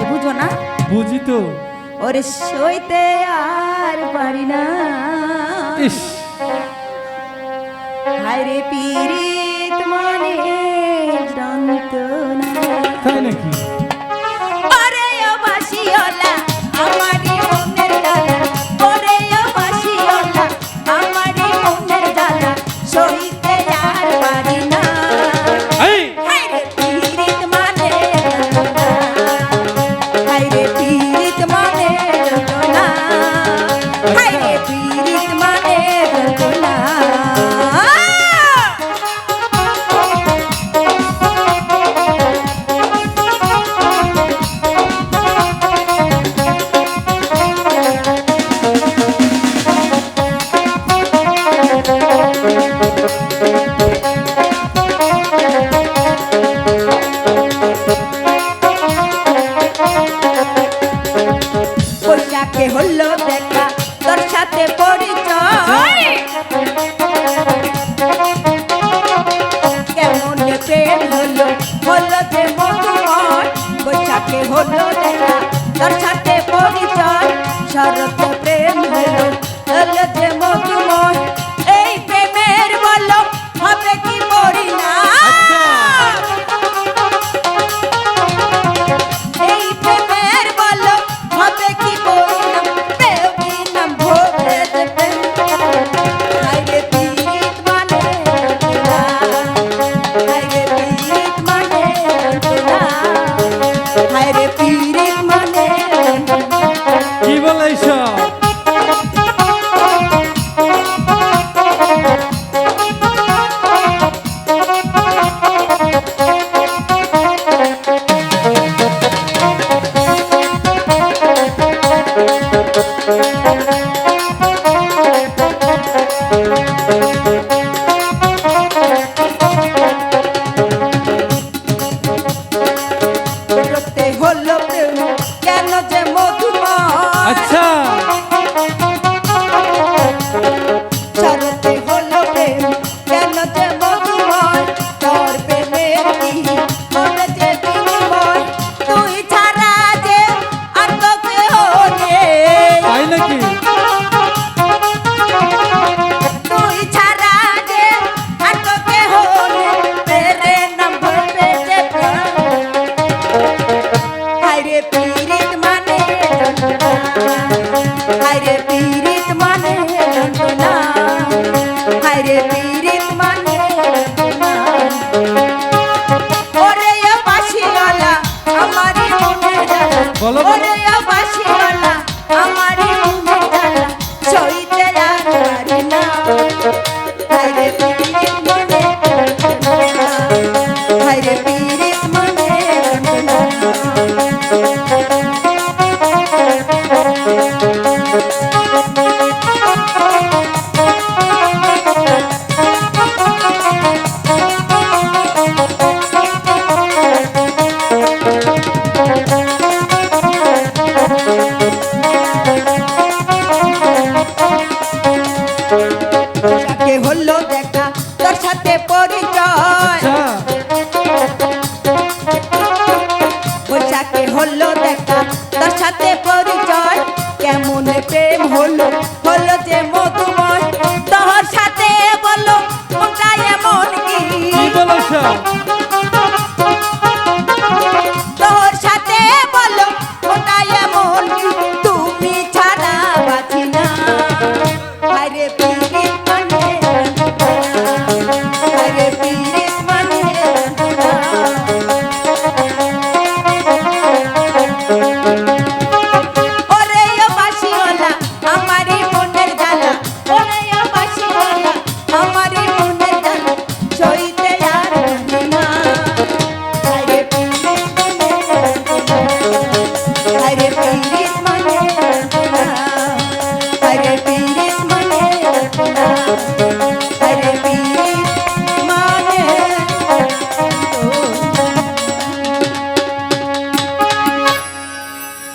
ভাই বুঝো না? বুঝি তো। ওরে সইতে আর পারি না। হায়রে পিরিত মানে যন্ত্রণা। তাই নাকি? পরিচয়। কেমন প্রেম হলো হলো যে মধুময়। বৈশাখে হলো দেখা সাথে হলো দেখা, তার সাথে পরিচয়, কেমন প্রেম হলো হলো যে মধুময়। তোর সাথে বলো কোনটা এমন কি? বলো